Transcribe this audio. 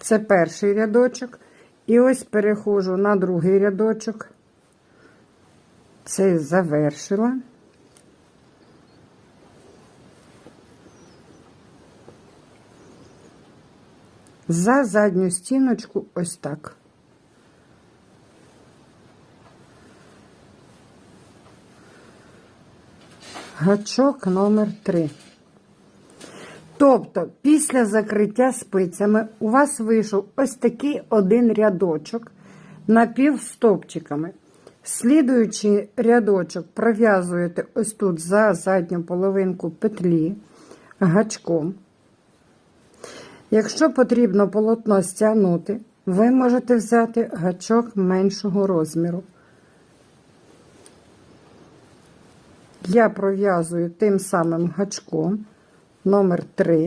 Це перший рядочок. І ось переходжу на другий рядочок. Цей завершила. За задню стіночку ось так. Гачок номер 3. Тобто, після закриття спицями у вас вийшов ось такий один рядочок напівстопчиками. Слідуючий рядочок пров'язуєте ось тут за задню половинку петлі гачком. Якщо потрібно полотно стягнути, ви можете взяти гачок меншого розміру. Я пров'язую тим самим гачком номер 3.